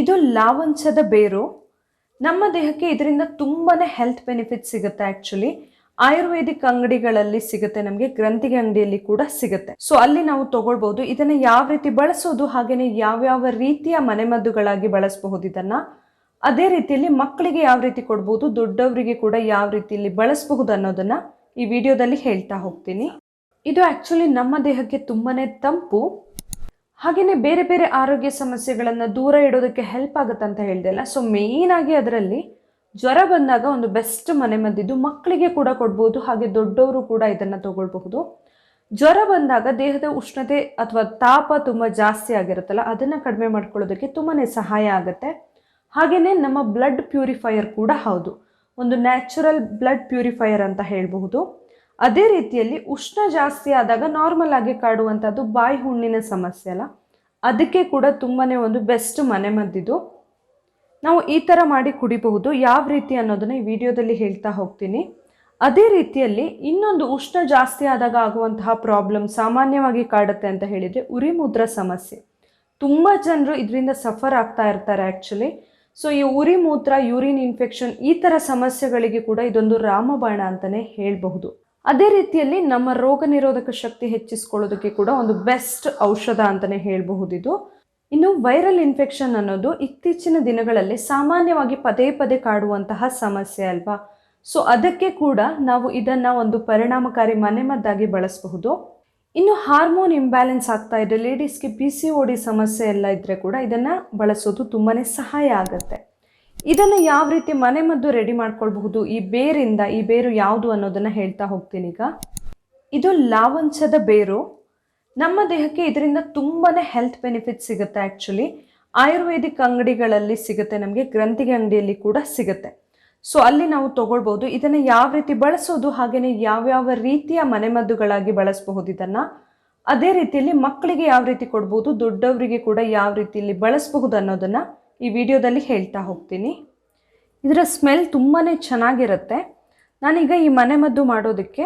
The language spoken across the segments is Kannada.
ಇದು ಲಾವಂಚದ ಬೇರು. ನಮ್ಮ ದೇಹಕ್ಕೆ ಇದರಿಂದ ತುಂಬಾನೇ ಹೆಲ್ತ್ ಬೆನಿಫಿಟ್ ಸಿಗುತ್ತೆ ಆ್ಯಕ್ಚುಲಿ ಆಯುರ್ವೇದಿಕ್ ಅಂಗಡಿಗಳಲ್ಲಿ ಸಿಗುತ್ತೆ, ನಮಗೆ ಗ್ರಂಥಿಗೆ ಅಂಗಡಿಯಲ್ಲಿ ಕೂಡ ಸಿಗುತ್ತೆ. ಸೊ ಅಲ್ಲಿ ನಾವು ತಗೊಳ್ಬಹುದು ಇದನ್ನ ಯಾವ ರೀತಿ ಬಳಸೋದು ಹಾಗೆಯೇ ಯಾವ್ಯಾವ ರೀತಿಯ ಮನೆಮದ್ದುಗಳಾಗಿ ಬಳಸಬಹುದು ಇದನ್ನ. ಅದೇ ರೀತಿಯಲ್ಲಿ ಮಕ್ಕಳಿಗೆ ಯಾವ ರೀತಿ ಕೊಡ್ಬೋದು, ದೊಡ್ಡವರಿಗೆ ಕೂಡ ಯಾವ ರೀತಿಯಲ್ಲಿ ಬಳಸಬಹುದು ಅನ್ನೋದನ್ನ ಈ ವಿಡಿಯೋದಲ್ಲಿ ಹೇಳ್ತಾ ಹೋಗ್ತೀನಿ. ಇದು ಆ್ಯಕ್ಚುಲಿ ನಮ್ಮ ದೇಹಕ್ಕೆ ತುಂಬಾನೇ ತಂಪು. ಹಾಗೆಯೇ ಬೇರೆ ಬೇರೆ ಆರೋಗ್ಯ ಸಮಸ್ಯೆಗಳನ್ನು ದೂರ ಇಡೋದಕ್ಕೆ ಹೆಲ್ಪ್ ಆಗುತ್ತೆ ಅಂತ ಹೇಳ್ದೆಲ್ಲ ಸೊ ಮೇಯ್ನಾಗಿ ಅದರಲ್ಲಿ ಜ್ವರ ಬಂದಾಗ ಒಂದು ಬೆಸ್ಟ್ ಮನೆಮದ್ದಿದ್ದು ಮಕ್ಕಳಿಗೆ ಕೂಡ ಕೊಡ್ಬೋದು, ಹಾಗೆ ದೊಡ್ಡವರು ಕೂಡ ಇದನ್ನು ತಗೊಳ್ಬಹುದು. ಜ್ವರ ಬಂದಾಗ ದೇಹದ ಉಷ್ಣತೆ ಅಥವಾ ತಾಪ ತುಂಬ ಜಾಸ್ತಿ ಆಗಿರುತ್ತಲ್ಲ, ಅದನ್ನು ಕಡಿಮೆ ಮಾಡ್ಕೊಳ್ಳೋದಕ್ಕೆ ತುಂಬಾ ಸಹಾಯ ಆಗುತ್ತೆ. ಹಾಗೆಯೇ ನಮ್ಮ ಬ್ಲಡ್ ಪ್ಯೂರಿಫೈಯರ್ ಕೂಡ ಹೌದು. ಒಂದು ನ್ಯಾಚುರಲ್ ಬ್ಲಡ್ ಪ್ಯೂರಿಫೈಯರ್ ಅಂತ ಹೇಳಬಹುದು. ಅದೇ ರೀತಿಯಲ್ಲಿ ಉಷ್ಣ ಜಾಸ್ತಿ ಆದಾಗ ನಾರ್ಮಲ್ ಆಗಿ ಕಾಡುವಂಥದ್ದು ಬಾಯಿ ಹುಣ್ಣಿನ ಸಮಸ್ಯೆ ಅಲ್ಲ. ಅದಕ್ಕೆ ಕೂಡ ತುಂಬಾ ಒಂದು ಬೆಸ್ಟ್ ಮನೆಮದ್ದಿದು. ನಾವು ಈ ಥರ ಮಾಡಿ ಕುಡಿಬಹುದು. ಯಾವ ರೀತಿ ಅನ್ನೋದನ್ನ ಈ ವಿಡಿಯೋದಲ್ಲಿ ಹೇಳ್ತಾ ಹೋಗ್ತೀನಿ. ಅದೇ ರೀತಿಯಲ್ಲಿ ಇನ್ನೊಂದು ಉಷ್ಣ ಜಾಸ್ತಿ ಆದಾಗ ಆಗುವಂತಹ ಪ್ರಾಬ್ಲಮ್ ಸಾಮಾನ್ಯವಾಗಿ ಕಾಡುತ್ತೆ ಅಂತ ಹೇಳಿದರೆ ಉರಿಮೂತ್ರ ಸಮಸ್ಯೆ. ತುಂಬ ಜನರು ಇದರಿಂದ ಸಫರ್ ಆಗ್ತಾ ಇರ್ತಾರೆ ಆ್ಯಕ್ಚುಲಿ ಸೊ ಈ ಉರಿ ಮೂತ್ರ ಯೂರಿನ್ ಇನ್ಫೆಕ್ಷನ್ ಈ ಥರ ಸಮಸ್ಯೆಗಳಿಗೆ ಕೂಡ ಇದೊಂದು ರಾಮಬಾಣ ಅಂತಲೇ ಹೇಳಬಹುದು. ಅದೇ ರೀತಿಯಲ್ಲಿ ನಮ್ಮ ರೋಗ ನಿರೋಧಕ ಶಕ್ತಿ ಹೆಚ್ಚಿಸ್ಕೊಳ್ಳೋದಕ್ಕೆ ಕೂಡ ಒಂದು ಬೆಸ್ಟ್ ಔಷಧ ಅಂತಲೇ ಹೇಳಬಹುದು ಇದು ಇನ್ನು ವೈರಲ್ ಇನ್ಫೆಕ್ಷನ್ ಅನ್ನೋದು ಇತ್ತೀಚಿನ ದಿನಗಳಲ್ಲಿ ಸಾಮಾನ್ಯವಾಗಿ ಪದೇ ಪದೇ ಕಾಡುವಂತಹ ಸಮಸ್ಯೆ ಅಲ್ವಾ? ಸೊ ಅದಕ್ಕೆ ಕೂಡ ನಾವು ಇದನ್ನ ಒಂದು ಪರಿಣಾಮಕಾರಿ ಮನೆಮದ್ದಾಗಿ ಬಳಸಬಹುದು. ಇನ್ನು ಹಾರ್ಮೋನ್ ಇಂಬ್ಯಾಲೆನ್ಸ್ ಆಗ್ತಾ ಇದೆ. ಲೇಡೀಸ್ಗೆ ಪಿ ಸಿ ಒ ಡಿ ಸಮಸ್ಯೆ ಎಲ್ಲ ಇದ್ದರೆ ಕೂಡ ಇದನ್ನು ಬಳಸೋದು ತುಂಬಾ ಸಹಾಯ ಆಗುತ್ತೆ. ಇದನ್ನು ಯಾವ ರೀತಿ ಮನೆಮದ್ದು ರೆಡಿ ಮಾಡ್ಕೊಳ್ಬಹುದು? ಈ ಬೇರಿಂದ ಈ ಬೇರು ಯಾವುದು ಅನ್ನೋದನ್ನು ಹೇಳ್ತಾ ಹೋಗ್ತೀನಿ ಈಗ. ಇದು ಲಾವಂಚದ ಬೇರು. ನಮ್ಮ ದೇಹಕ್ಕೆ ಇದರಿಂದ ತುಂಬಾ ಹೆಲ್ತ್ ಬೆನಿಫಿಟ್ ಸಿಗುತ್ತೆ ಆ್ಯಕ್ಚುಲಿ ಆಯುರ್ವೇದಿಕ್ ಅಂಗಡಿಗಳಲ್ಲಿ ಸಿಗುತ್ತೆ, ನಮಗೆ ಗ್ರಂಥಿಗೆ ಅಂಗಡಿಯಲ್ಲಿ ಕೂಡ ಸಿಗುತ್ತೆ. ಸೊ ಅಲ್ಲಿ ನಾವು ತಗೊಳ್ಬೋದು ಇದನ್ನು ಯಾವ ರೀತಿ ಬಳಸೋದು ಹಾಗೆಯೇ ಯಾವ್ಯಾವ ರೀತಿಯ ಮನೆಮದ್ದುಗಳಾಗಿ ಬಳಸಬಹುದು ಇದನ್ನು. ಅದೇ ರೀತಿಯಲ್ಲಿ ಮಕ್ಕಳಿಗೆ ಯಾವ ರೀತಿ ಕೊಡ್ಬೋದು ದೊಡ್ಡವರಿಗೆ ಕೂಡ ಯಾವ ರೀತಿಯಲ್ಲಿ ಬಳಸಬಹುದು ಅನ್ನೋದನ್ನು ಈ ವಿಡಿಯೋದಲ್ಲಿ ಹೇಳ್ತಾ ಹೋಗ್ತೀನಿ. ಇದರ ಸ್ಮೆಲ್ ತುಂಬಾ ಚೆನ್ನಾಗಿರುತ್ತೆ. ನಾನೀಗ ಈ ಮನೆಮದ್ದು ಮಾಡೋದಕ್ಕೆ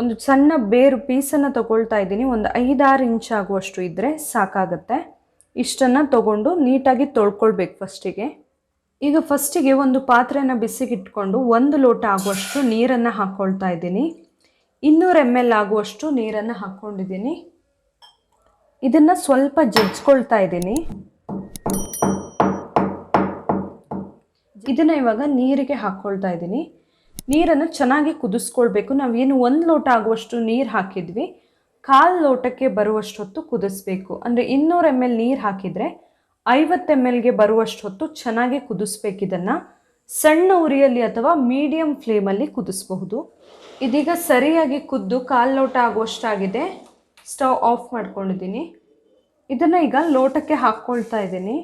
ಒಂದು ಸಣ್ಣ ಬೇರು ಪೀಸನ್ನು ತಗೊಳ್ತಾ ಇದ್ದೀನಿ. ಒಂದು ಐದಾರು ಇಂಚ್ ಆಗುವಷ್ಟು ಇದ್ದರೆ ಸಾಕಾಗತ್ತೆ. ಇಷ್ಟನ್ನು ತಗೊಂಡು ನೀಟಾಗಿ ತೊಳ್ಕೊಳ್ಬೇಕು ಫಸ್ಟಿಗೆ. ಈಗ ಫಸ್ಟಿಗೆ ಒಂದು ಪಾತ್ರೆನ ಬಿಸಿಗಿಟ್ಕೊಂಡು ಒಂದು ಲೋಟ ಆಗುವಷ್ಟು ನೀರನ್ನು ಹಾಕ್ಕೊಳ್ತಾ ಇದ್ದೀನಿ. ಇನ್ನೂರು ಎಂ ಎಲ್ ಆಗುವಷ್ಟು ನೀರನ್ನು ಹಾಕ್ಕೊಂಡಿದ್ದೀನಿ ಇದನ್ನು ಸ್ವಲ್ಪ ಜಜ್ಕೊಳ್ತಾ ಇದ್ದೀನಿ. ಇದನ್ನು ಇವಾಗ ನೀರಿಗೆ ಹಾಕ್ಕೊಳ್ತಾ ಇದ್ದೀನಿ. ನೀರನ್ನು ಚೆನ್ನಾಗಿ ಕುದಿಸ್ಕೊಳ್ಬೇಕು. ನಾವೇನು ಒಂದು ಲೋಟ ಆಗುವಷ್ಟು ನೀರು ಹಾಕಿದ್ವಿ. ಕಾಲು ಲೋಟಕ್ಕೆ ಬರುವಷ್ಟು ಹೊತ್ತು ಕುದಿಸ್ಬೇಕು. ಅಂದರೆ ಇನ್ನೂರು ಎಂ ಎಲ್ ನೀರು ಹಾಕಿದರೆ ಐವತ್ತು ಎಂ ಎಲ್ಗೆ ಬರುವಷ್ಟು ಹೊತ್ತು ಚೆನ್ನಾಗಿ ಕುದಿಸ್ಬೇಕು ಇದನ್ನು. ಸಣ್ಣ ಉರಿಯಲ್ಲಿ ಅಥವಾ ಮೀಡಿಯಂ ಫ್ಲೇಮಲ್ಲಿ ಕುದಿಸ್ಬಹುದು. ಇದೀಗ ಸರಿಯಾಗಿ ಕುದ್ದು ಕಾಲು ಲೋಟ ಆಗುವಷ್ಟಾಗಿದೆ. ಸ್ಟವ್ ಆಫ್ ಮಾಡ್ಕೊಂಡಿದ್ದೀನಿ. ಇದನ್ನು ಈಗ ಲೋಟಕ್ಕೆ ಹಾಕ್ಕೊಳ್ತಾ ಇದ್ದೀನಿ.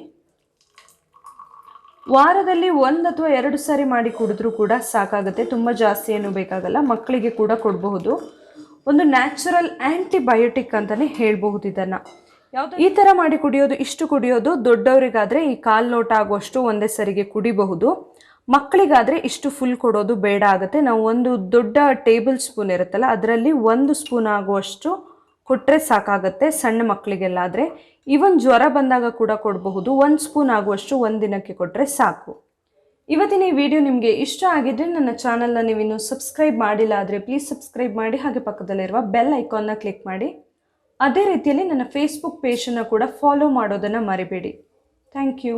ವಾರದಲ್ಲಿ ಒಂದು ಅಥವಾ ಎರಡು ಸಾರಿ ಮಾಡಿ ಕುಡಿದ್ರೂ ಕೂಡ ಸಾಕಾಗುತ್ತೆ. ತುಂಬ ಜಾಸ್ತಿ ಏನು ಬೇಕಾಗಲ್ಲ. ಮಕ್ಕಳಿಗೆ ಕೂಡ ಕೊಡಬಹುದು. ಒಂದು ನ್ಯಾಚುರಲ್ ಆ್ಯಂಟಿಬಯೋಟಿಕ್ ಅಂತಲೇ ಹೇಳಬಹುದು ಇದನ್ನು. ಯಾವುದು? ಈ ಥರ ಮಾಡಿ ಕುಡಿಯೋದು ಇಷ್ಟು ಕುಡಿಯೋದು ದೊಡ್ಡವರಿಗಾದರೆ ಈ ಕಾಲು ನೋಟ ಆಗುವಷ್ಟು ಒಂದೇ ಸರಿಗೆ ಕುಡಿಬಹುದು. ಮಕ್ಕಳಿಗಾದರೆ ಇಷ್ಟು ಫುಲ್ ಕೊಡೋದು ಬೇಡ ಆಗುತ್ತೆ. ನಾವು ಒಂದು ದೊಡ್ಡ ಟೇಬಲ್ ಸ್ಪೂನ್ ಇರುತ್ತಲ್ಲ ಅದರಲ್ಲಿ ಒಂದು ಸ್ಪೂನ್ ಆಗುವಷ್ಟು ಕೊಟ್ಟರೆ ಸಾಕಾಗತ್ತೆ, ಸಣ್ಣ ಮಕ್ಕಳಿಗೆಲ್ಲ ಆದರೆ ಈವನ್ ಜ್ವರ ಬಂದಾಗ ಕೂಡ ಕೊಡಬಹುದು, ಒಂದು ಸ್ಪೂನ್ ಆಗುವಷ್ಟು ಒಂದು ದಿನಕ್ಕೆ ಕೊಟ್ಟರೆ ಸಾಕು. ಇವತ್ತಿನ ಈ ವಿಡಿಯೋ ನಿಮಗೆ ಇಷ್ಟ ಆಗಿದ್ರೆ ನನ್ನ ಚಾನಲ್ನ ಇನ್ನೂ ಸಬ್ಸ್ಕ್ರೈಬ್ ಮಾಡಿಲ್ಲ ಆದರೆ ಪ್ಲೀಸ್ ಸಬ್ಸ್ಕ್ರೈಬ್ ಮಾಡಿ, ಹಾಗೆ ಪಕ್ಕದಲ್ಲಿರುವ ಬೆಲ್ ಐಕಾನ್ನ ಕ್ಲಿಕ್ ಮಾಡಿ. ಅದೇ ರೀತಿಯಲ್ಲಿ ನನ್ನ ಫೇಸ್ಬುಕ್ ಪೇಜನ್ನು ಕೂಡ ಫಾಲೋ ಮಾಡೋದನ್ನು ಮರಿಬೇಡಿ. Thank you